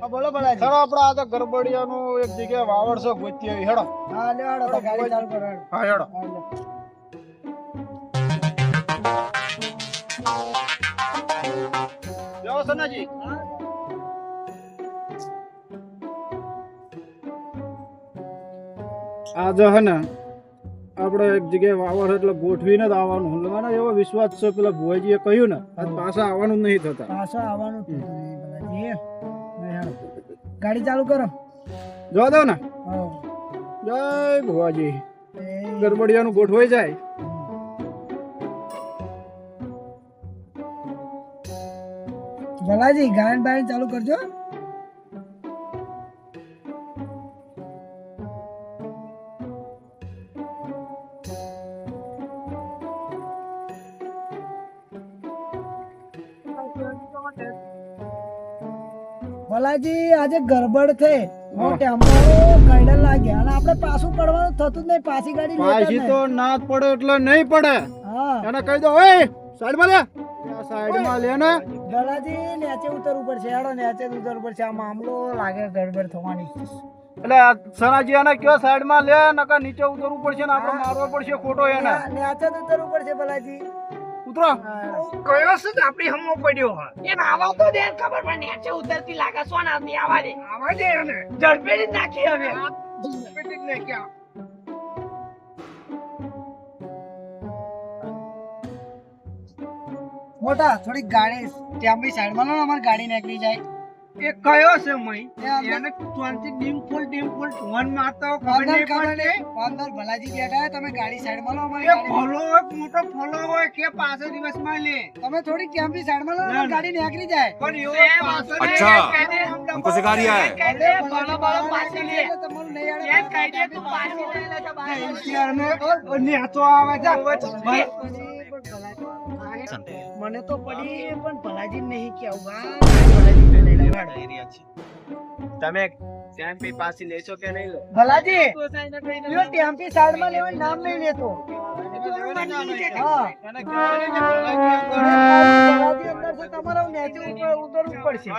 હા, બોલો ભલાજી ચલો આપણે આ તો ગરબડિયાનું એક જગ્યાએ વાવડ છે ગોતી આવી. હેડો. હા લે હાડો ગાડી ચાલુ કરો હા હેડો. જાઓ સનાજી. આ જો હે ને આપણે એક જગ્યાએ વાવર એટલે ગોઠવીને જ આવવાનું. મને એવો વિશ્વાસ છે પેલા ભુવાજીએ કહ્યું ને પાછા આવવાનું નહીં થતા. પાછા આવવાનું ગાડી ચાલુ કરો. જો દો ને. જય ભુવાજી. એ- ગરબડિયાનું ગોઠવાઈ જાય. ભલાજી ગાયન બાયન ચાલુ કરજો. ભલાજી આજે ગરબડ થઈ કઈડલ લાગ્યા અને આપણે પાછું પડવાનું થતું જ નહીં. પાછી ગાડી પાછી તો ના પડે એટલે નહીં પડે. એને કહી દો ઓય સાઈડમાં લે. સાઈડમાં લે ને. ભલાજી નીચે ઉતરવું પડશે. હેડો નીચે જ ઉતરવું પડશે. આ મામલો લાગે ગડબડ થવાની. એટલે સનાજી એને કયો સાઈડમાં લે નકર નીચે ઉતરવું પડશે ને આપણે મારવો પડશે ખોટો એને. નીચે ઉતરવું પડશે ભલાજી. ઉતરો. કયો છે તો આપણી હમો પડ્યો એને આવા તો દે ખબર પણ નીચે ઉતરતી લાગે સોના ની આવા દે આવા દે એને. જ નાખી હવે. ઝડપેથી જ નાખ્યા મોટા થોડી ગાડી ત્યાં બી સાઈડમાં લો અમારી ગાડી નીકળી જાય. એ કયો છે મય એ અંદર- એને ત્યાંથી ડીમ ફૂલ ડીમ ફૂલ ધોન મારતો ખબર અંદર નહીં ખબર પડતી નહીં અંદર ભલાજી બેઠા હોય તમે ગાડી સાઈડમાં લો અમારી એ ગાડી ફોલો હોય મોટો ફોલો હોય કે પાછો દિવસમાં લે તમે થોડી ત્યાં બી સાઈડમાં લો ના, અમારી ના. ગાડી નીકળી જાય પણ એવો પાછો લે, अच्छा, કહી દે. हमको सिखा रिया है કહી દે, ફોલો બોલો પાછી લે. તમારું નહીં આવડે. એમ કહી દે, તું પાછી લઈ લેજો બહાર. નેચો આવે છે. પછી પણ ભલાજી- મને તો પડી પણ ભલાજી નહીં આ ભલાજી. તમે ટેમ્પી પાસે લેશો કે નહીં? લો ભલાજી પેલો ટેમ્પી સાઈડમાં લેવા નામ નહીં લેતો. તમારે ઉપર ઉતરવું પડશે.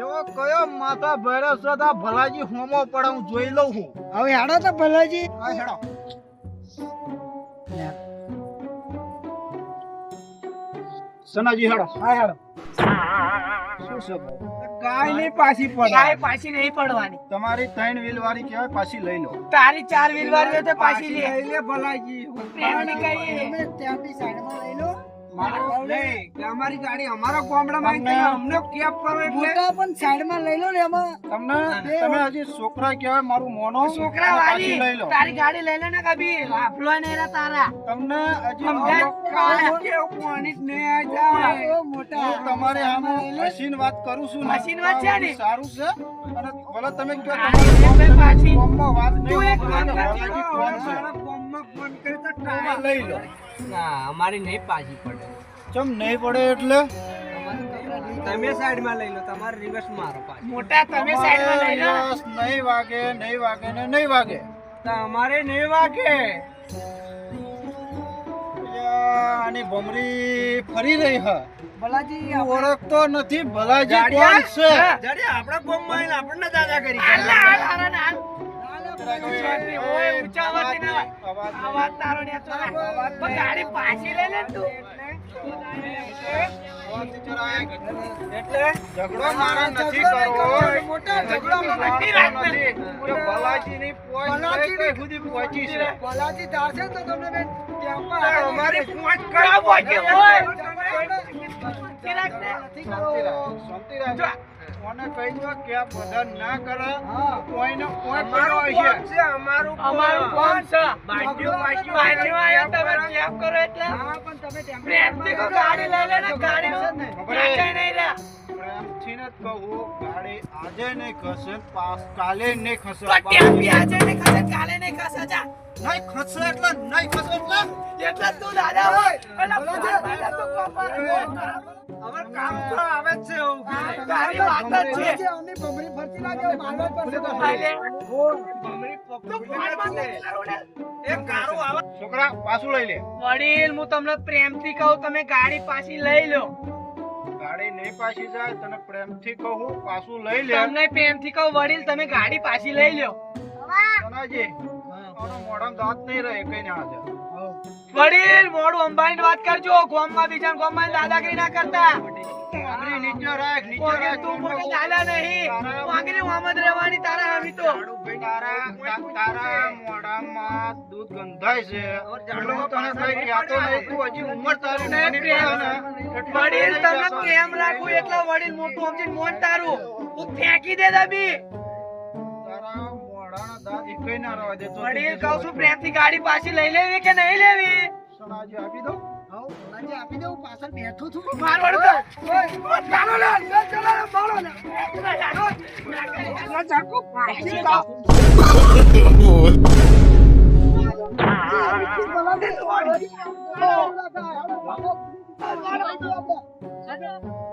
એવો કયો માથા ભેરો છે ભલાજી હોમો પડે હું જોઈ લઉં છું હવે હેડો તો ભલાજી. હા હેડો. સનાજી હેડો. હા હેડો. શું છે કાઈ નહીં પાછી પડે કાઈ પાછી નહીં પડવાની. તમારી ત્રણ વ્હીલ વાળી કહેવાય પાછી લઈ લો. તારી ચાર વ્હીલ વાળી હોય તો પાછી લઈ લે ભલાજી પ્રેમથી કહીએ તમે ત્યાંથી સાઈડમાં લઈ લો. અમારી ગાડી અમારા ગામડામાં અમને કેપ કરો એટલે પણ સાઈડમાં લઈ લો ને એમાં તમને તમે હજી છોકરા કહેવાય મારું મોનો? છોકરા વાળી પાછી લઈ લો. તારી ગાડી લઈ લે ને કભી. લાફલો નહીં રે તારા. તમને હજી સમજાય? મારો- કેવું પાણી જ નહીં આ જાય. મોટા તમારે આમ હસીન વાત કરું છું મશીન વાત છે ને? સારું છે. અને ભલે તમે પાછી. વાત નહીં તું એક કામ તો ફોન છે. અમારા ગામમાં ફોન કરે તો લઈ લો. ના અમારી નહીં પાછી પડે. ચમ નહીં પડે એટલે? તમે સાઈડમાં લઈ લો તમારે રિવર્સ મારો પાછી. મોટા તમે સાઈડમાં લઈ લો. નહીં વાગે નહીં વાગે ને નહીં વાગે. તમારે નહીં વાગે. આની ભમરી ફરી રહી હ. ભલાજી તું ઓળખતો નથી ભલાજી કોણ? છે? જડે આપણા ગામમાં આવીને આપણને દાદા કરી ઓય, ઊંચા અવાજથી ના અવાજ તારો ને તો ગાડી પાછી લઈ લે તું એટલે ઝઘડો મારે નથી કરવો મોટા ઝઘડો નથી રાખતો. નથી. કે ભલાજીની પોચ સુધી પહોંચી છે ભલાજી થશે તો તમને બેન અમારી પોંચ કરા પહોંચી હોય શાંતિ રાખ, શાંતિ રાખ. કોને કહી દો કે આ બધા ના કરે કોઈને કોઈ અમારું કોણ છે બાંધ્યું બાંધ્યું બાંધ્યું. આયા તમે કેમ કરો એટલે? હા પણ તમે પ્રેમથી કહો ગાડી લઈ લે ને ગાડી ખબર નહીં રે. પ્રેમથી જ કહું ગાડી આજે નહીં ખસે પાસ કાલે નહીં ખસે આજે નહીં ખસે કાલે નહીં ખસે જા. નહીં ખસે એટલે નહીં ખસે એટલે? તું દાદા હોય. તું કામ વાત છે ફરતી લાગે. તું. એક કારું આવે. છોકરા પાછું લઈ લે. વડીલ હું તમને પ્રેમથી કહું તમે ગાડી પાછી લઈ લો. ગાડી નહીં પાછી જાય તને પ્રેમથી કહું પાછું લઈ લે. તમને પ્રેમથી કહું વડીલ તમે ગાડી પાછી લઈ લ્યો તનાજી આનો મોઢામાં દાંત નહીં રહે કઈ ના વડીલ મોડું અંબાણી વાત કરજો. ગોમમાં બીજા ગોમમાં દાદાગીરી ના કરતા. રાખ એટલે વડીલ તને તમે પ્રેમ રાખવું એટલે વડીલ મોટું સમજીને મોન તારું. તું ફેંકી દે દબી. મોઢાના ના રહેવા દેતો. વડીલ કહું છું પ્રેમથી ગાડી પાછી લઈ લેવી કે નહીં લેવી આપી દઉં હાઉ, ભલાજી આપી દઉં પાછળ બેઠો છું માર તો ચાલો લે લે, ચાલો લે બોલો લે ચાકુ પાછી જાઓ. ભલાજી.